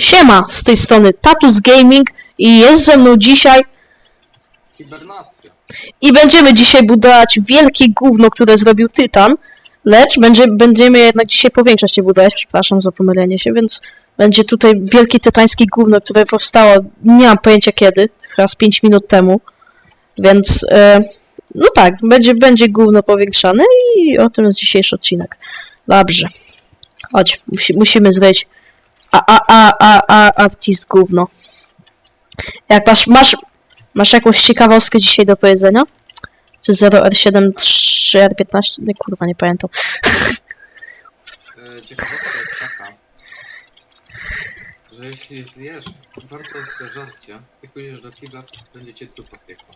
Siema, z tej strony Tatus Gaming i jest ze mną dzisiaj Hibernacja. i będziemy dzisiaj budować wielkie gówno, które zrobił Tytan, lecz będzie, będziemy jednak dzisiaj powiększać je budować, przepraszam za pomylenie się, więc będzie tutaj wielkie tytańskie gówno, które powstało, nie mam pojęcia kiedy, chyba z 5 minut temu, więc e, no tak, będzie, będzie gówno powiększane i o tym jest dzisiejszy odcinek. Dobrze, chodź, musi, musimy zrobić a, a, a, a, a, artist gówno. Jak masz, masz, masz jakąś ciekawostkę dzisiaj do powiedzenia? C0R7 3R15? Nie, kurwa, nie pamiętam. E, Ciekawostka jest taka, że jeśli zjesz bardzo ostre żarcie i pójdziesz do to będzie cię tu piekło.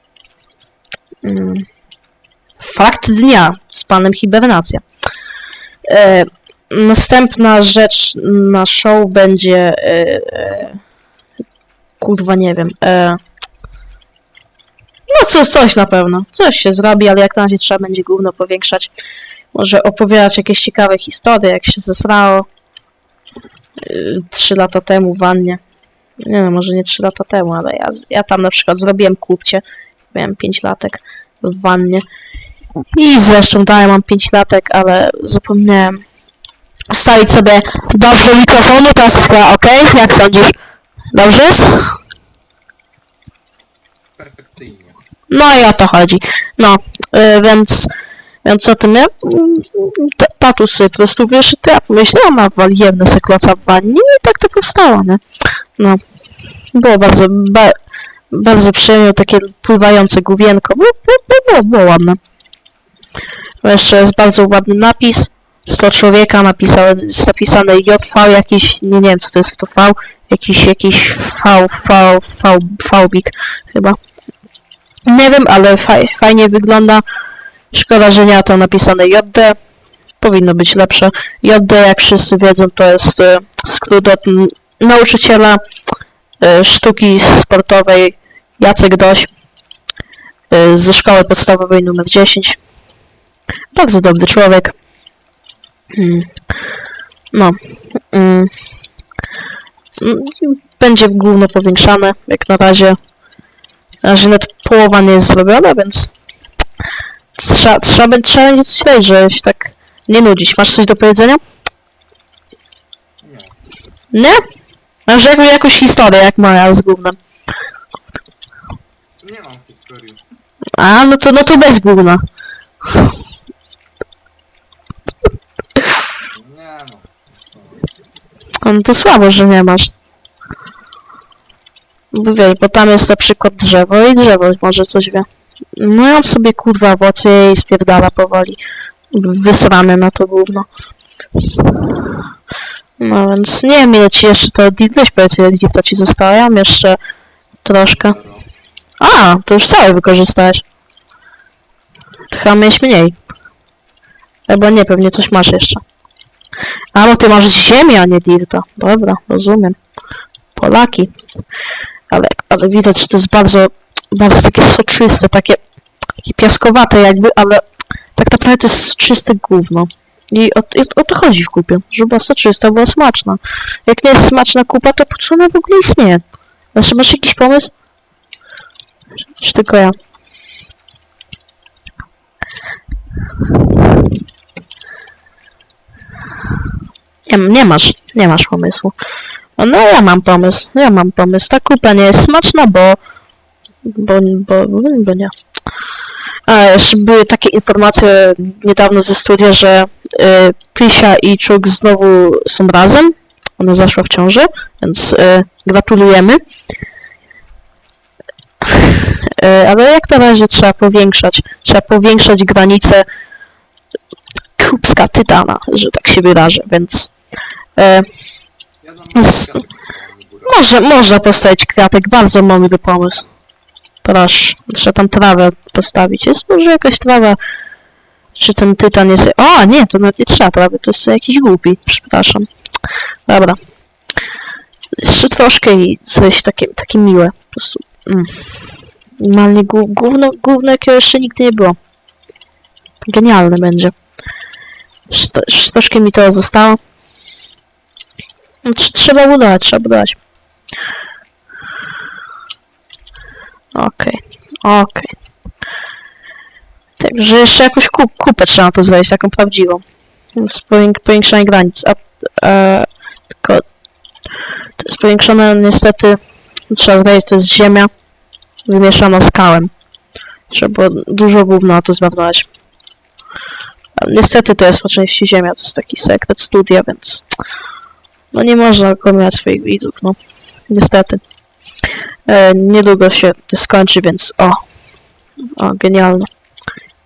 Mm. Fakt dnia z panem Hibernacja. E, następna rzecz na show będzie. E, e, kurwa, nie wiem. E, no, coś, coś na pewno. Coś się zrobi, ale jak na razie trzeba będzie gówno powiększać. Może opowiadać jakieś ciekawe historie, jak się zesrało. Trzy lata temu w wannie. Nie no, może nie trzy lata temu, ale ja, ja tam na przykład zrobiłem kupcie. Miałem 5 latek w wannie. I zresztą dalej mam 5 latek, ale zapomniałem ustawić sobie dobrze mikrofonu, teraz jest chyba ok? Jak sądzisz? Dobrze jest? Perfekcyjnie. No i o to chodzi. No, y, więc, więc o tym ja, t- tatus sobie po prostu wyszedł, ja pomyślałam, a waliłem se kloca w wannie i tak to powstało, nie? No, było bardzo, ba, bardzo przyjemne, takie pływające główienko, było, było, było, było ładne. Jeszcze jest bardzo ładny napis, 100 człowieka napisane, napisane JV jakiś, nie, nie wiem co to jest to V, jakiś, jakiś V, V, V, VBik chyba. Nie wiem, ale faj, fajnie wygląda. Szkoda, że nie ma tam napisane JD. Powinno być lepsze. JD, jak wszyscy wiedzą, to jest e, skrót od nauczyciela e, sztuki sportowej Jacek Doś e, ze szkoły podstawowej numer 10. Bardzo dobry człowiek. Mm. No. Mm. Mm, Będzie główno powiększane, jak na razie. Na razie nawet połowa nie jest zrobiona, więc trzeba, trzeba, będzie- trzeba będzie coś dać, żeby się tak nie nudzić. Masz coś do powiedzenia? Nie. Nie? Masz jakąś, jakąś historię, jak moja z gównem. Nie mam historii. A, no to, no to bez gówna. Nie no. A, No to słabo, że nie masz. Bo wiesz, bo tam jest na przykład drzewo i drzewo może coś wie. No i on sobie kurwa owoce i spierdala powoli. Wysrany na to gówno. No więc nie wiem ile ci jeszcze to weź powiedz ile ci zostało, ja mam jeszcze troszkę. A, to już całe wykorzystałeś. Chyba miałeś mniej. Albo nie, pewnie coś masz jeszcze. A, ty masz ziemię, a nie dirta. Dobra, rozumiem. Polaki. Ale, ale widać, że to jest bardzo, bardzo takie soczyste, takie, takie piaskowate jakby, ale tak naprawdę to jest czyste gówno. I o, o to chodzi w kupie, żeby soczysta, była smaczna. Jak nie jest smaczna kupa, to po co ona w ogóle istnieje? Znaczy, masz jakiś pomysł? Czy tylko ja? Nie, nie masz, nie masz pomysłu. No ja mam pomysł, ja mam pomysł. Ta kupa nie jest smaczna, bo... Bo, bo, bo nie. A jeszcze były takie informacje niedawno ze studia, że y, Prisia i Czuk znowu są razem. Ona zaszła w ciąży, więc y, gratulujemy. E, ale jak na razie trzeba powiększać, trzeba powiększać granice kubska tytana, że tak się wyrażę, więc e, Z- może, można postawić kwiatek, bardzo mądry pomysł. Proszę, trzeba tam trawę postawić. Jest może jakaś trawa, czy ten tytan jest... O, nie, to nawet nie trzeba trawy, to jest jakiś głupi, przepraszam. Dobra. Jeszcze troszkę i coś takie, takie miłe, po prostu. Mm. Normalnie gó- gówno, gówno jakiego jeszcze nigdy nie było. Genialne będzie. Troszkę mi to zostało. No, tr- trzeba budować, trzeba budować. Okej, okej. Także jeszcze jakąś kup kupę trzeba to zrobić, taką prawdziwą. Z powięk granic. A, e, tylko to jest powiększone niestety, trzeba zgadać, to jest ziemia wymieszana z kałem. Trzeba dużo gówna na to zmarnować. Niestety to jest po części ziemia, to jest taki sekret studia, więc no nie można okłamywać swoich widzów, no. Niestety. E, niedługo się to skończy, więc o. O, genialne.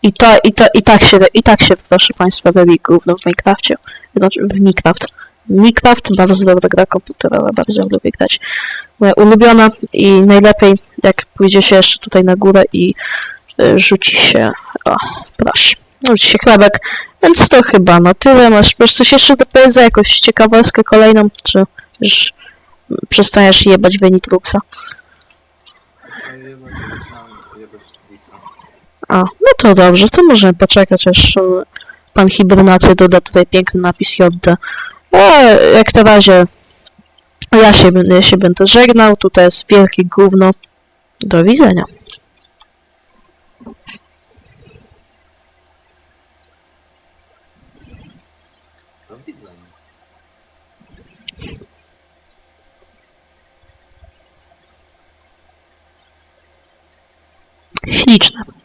I to, i to, i tak się, i tak się, proszę Państwa, robi gówno w Minecrafcie. Znaczy, w Minecraft. Minecraft, bardzo dobra gra komputerowa, bardzo lubię grać. Moja ulubiona i najlepiej, jak pójdzie się jeszcze tutaj na górę i y, rzuci się, o, proszę, rzuci się chlebek, więc to chyba na tyle. Masz, masz coś jeszcze do powiedzenia, jakąś ciekawostkę kolejną, czy już przestajesz jebać wynik Luxa? A, no to dobrze, to możemy poczekać, aż pan hibernacja doda tutaj piękny napis JD. E, jak na razie ja się, ja się będę żegnał, tutaj jest wielkie gówno. Do widzenia. Do widzenia. Śliczne.